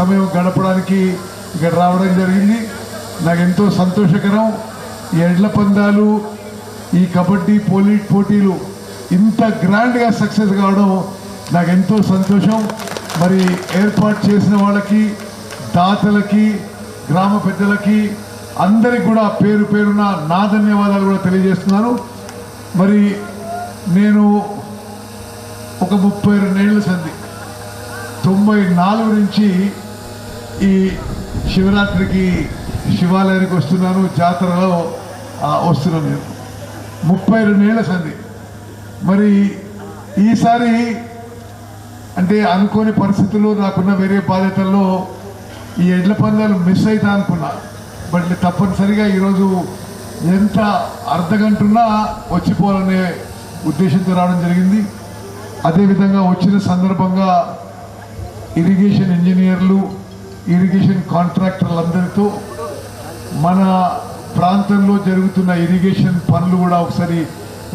సమయం గడపడానికి ఇక్కడ రావడం జరిగింది. నాకు ఎంతో సంతోషకరం. ఈ ఎడ్ల పందాలు ఈ కబడ్డీ పోలీ పోటీలు ఇంత గ్రాండ్గా సక్సెస్ కావడం నాకు ఎంతో సంతోషం. మరి ఏర్పాటు చేసిన వాళ్ళకి దాతలకి గ్రామ పెద్దలకి అందరికి కూడా పేరు పేరున నా ధన్యవాదాలు కూడా తెలియజేస్తున్నాను. మరి నేను ఒక ముప్పై రెండేళ్ళ సంది తొంభై నాలుగు నుంచి ఈ శివరాత్రికి శివాలయానికి వస్తున్నాను జాతరలో వస్తున్నాను నేను. ముప్పై రెండేళ్ళ సంది మరి ఈసారి అంటే అనుకోని పరిస్థితుల్లో నాకున్న వేరే బాధ్యతల్లో ఈ ఎడ్ల పందాలు మిస్ అవుతా అనుకున్నా. బట్ తప్పనిసరిగా ఈరోజు ఎంత అర్ధగంటున్నా వచ్చిపోవాలనే ఉద్దేశంతో రావడం జరిగింది. అదేవిధంగా వచ్చిన సందర్భంగా ఇరిగేషన్ ఇంజనీర్లు ఇరిగేషన్ కాంట్రాక్టర్లందరితో మన ప్రాంతంలో జరుగుతున్న ఇరిగేషన్ పనులు కూడా ఒకసారి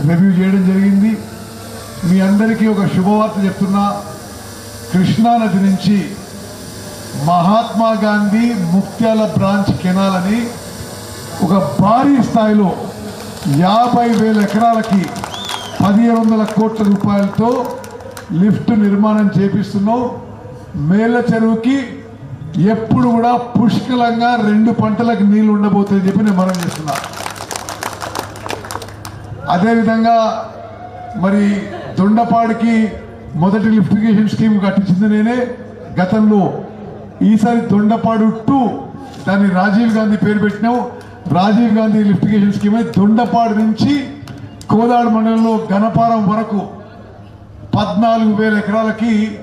రివ్యూ చేయడం జరిగింది. మీ అందరికీ ఒక శుభవార్త చెప్తున్నా. కృష్ణానది నుంచి మహాత్మా గాంధీ ముక్త్యాల బ్రాంచ్ కెనాల్ అని ఒక భారీ స్థాయిలో యాభై వేల ఎకరాలకి పదిహేను వందల కోట్ల రూపాయలతో లిఫ్ట్ నిర్మాణం చేపిస్తున్నాం. మేళ్ళ చెరువుకి ఎప్పుడు కూడా పుష్కలంగా రెండు పంటలకు నీళ్ళు ఉండబోతుందని చెప్పి నేను మనం చేస్తున్నా. అదేవిధంగా మరి దొండపాడికి మొదటి లిఫ్టిగేషన్ స్కీమ్ కట్టించింది నేనే. గతంలో ఈసారి దొండపాడు టూ దాన్ని రాజీవ్ గాంధీ పేరు పెట్టినాం. Rajiv Gandhi lift irrigation scheme Dondapadu నుంచి కోదాడు మండలంలో గణపారం వరకు పద్నాలుగు వేల ఎకరాలకి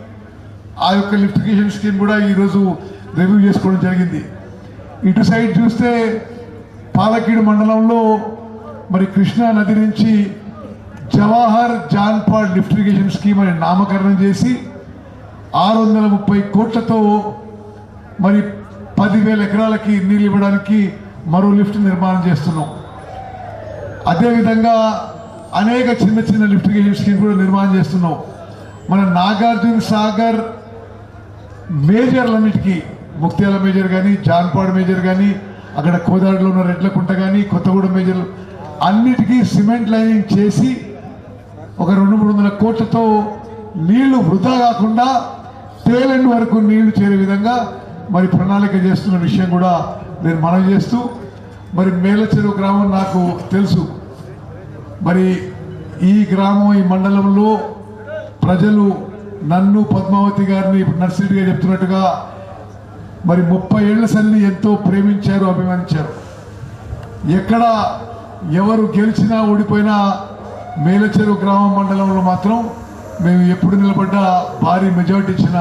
ఆ యొక్క లిఫ్టిగేషన్ స్కీమ్ కూడా ఈరోజు రివ్యూ చేసుకోవడం జరిగింది. ఇటు సైడ్ చూస్తే పాలకీడు మండలంలో మరి కృష్ణా నది నుంచి జవాహర్ జాన్పాడ్ లిఫ్టిగేషన్ స్కీమ్ అని నామకరణం చేసి ఆరు వందల ముప్పై కోట్లతో మరి పదివేల ఎకరాలకి నీళ్ళు ఇవ్వడానికి మరో లిఫ్ట్ నిర్మాణం చేస్తున్నాం. అదేవిధంగా అనేక చిన్న చిన్న లిఫ్టిగేషన్ స్కీమ్ కూడా నిర్మాణం చేస్తున్నాం. మన నాగార్జున సాగర్ మేజర్లన్నిటికీ ముక్త్యాల మేజర్ కానీ జాన్పాడ్ మేజర్ కానీ అక్కడ కోదాడులో ఉన్న రెడ్లకుంట కానీ కొత్తగూడెం మేజర్ అన్నిటికీ సిమెంట్ లైనింగ్ చేసి ఒక రెండు మూడు వందల కోట్లతో నీళ్ళు వృధా కాకుండా తేలండి వరకు నీళ్ళు చేరే విధంగా మరి ప్రణాళిక చేస్తున్న విషయం కూడా నేను మనం చేస్తూ మరి మేలచెరువు గ్రామం నాకు తెలుసు. మరి ఈ గ్రామం ఈ మండలంలో ప్రజలు నన్ను పద్మావతి గారిని ఇప్పుడు చెప్తున్నట్టుగా మరి ముప్పై ఏళ్ళ సన్ని ఎంతో ప్రేమించారు అభిమానించారు. ఎక్కడ ఎవరు గెలిచినా ఓడిపోయినా మేలచెరువు గ్రామ మండలంలో మాత్రం మేము ఎప్పుడు నిలబడ్డ భారీ మెజారిటీ ఇచ్చిన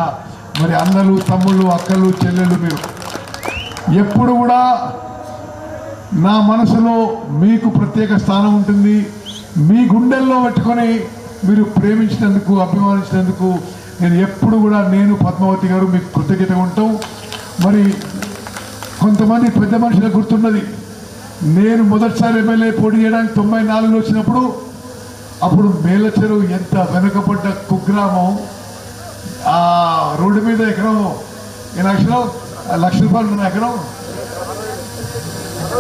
మరి అన్నలు తమ్ముళ్ళు అక్కలు చెల్లెళ్ళు మీరు. ఎప్పుడు కూడా నా మనసులో మీకు ప్రత్యేక స్థానం ఉంటుంది. మీ గుండెల్లో పెట్టుకొని మీరు ప్రేమించినందుకు అభిమానించినందుకు నేను ఎప్పుడు కూడా నేను పద్మావతి గారు మీకు కృతజ్ఞతగా ఉంటాం. మరి కొంతమంది పెద్ద మనుషులకు గుర్తున్నది. నేను మొదటిసారి ఎమ్మెల్యే పోటీ చేయడానికి తొంభై నాలుగులో వచ్చినప్పుడు అప్పుడు మేల చెరువు ఎంత వెనుకబడ్డ కుగ్రామం ఆ రోడ్డు మీద ఎకరం ఈ లక్షలు లక్ష రూపాయలు ఉన్న ఎకరం?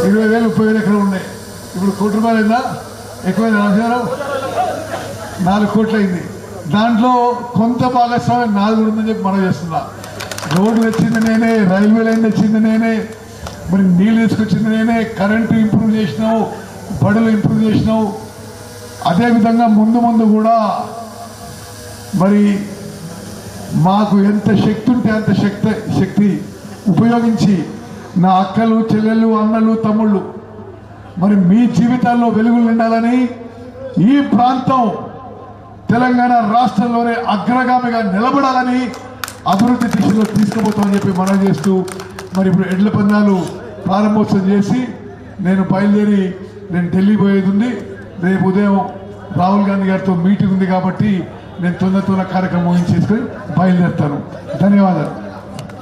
ఇరవై వేలు ముప్పై వేలు ఎకరం ఉన్నాయి. ఇప్పుడు కోటి రూపాయలు అయిందా? ఎక్కువైంది రాజారావు నాలుగు కోట్లు అయింది. దాంట్లో కొంత భాగస్వామ్యం నాలుగు ఉందని చెప్పి మనం చేస్తున్నా. రోడ్డు వచ్చింది నేనే రైల్వే లైన్ తెచ్చింది నేనే. మరి నీళ్ళు తీసుకొచ్చింది నేనే. కరెంటు ఇంప్రూవ్ చేసినావు బడులు ఇంప్రూవ్ చేసినావు. అదేవిధంగా ముందు ముందు కూడా మరి మాకు ఎంత శక్తి ఉంటే అంత శక్తి శక్తి ఉపయోగించి నా అక్కలు చెల్లెళ్ళు అన్నలు తమ్ముళ్ళు మరి మీ జీవితాల్లో వెలుగులు నిండాలని ఈ ప్రాంతం తెలంగాణ రాష్ట్రంలోనే అగ్రగామిగా నిలబడాలని అభివృద్ధి దిశలో తీసుకుపోతామని చెప్పి మనం చేస్తూ మరి ఇప్పుడు ఎడ్ల పందాలు ప్రారంభోత్సవం చేసి నేను బయలుదేరి నేను ఢిల్లీ పోయేది ఉంది. రేపు ఉదయం రాహుల్ గాంధీ గారితో మీటింగ్ ఉంది కాబట్టి నేను తొందర తొందర కార్యక్రమం చేసుకొని బయలుదేరుతాను. ధన్యవాదాలు.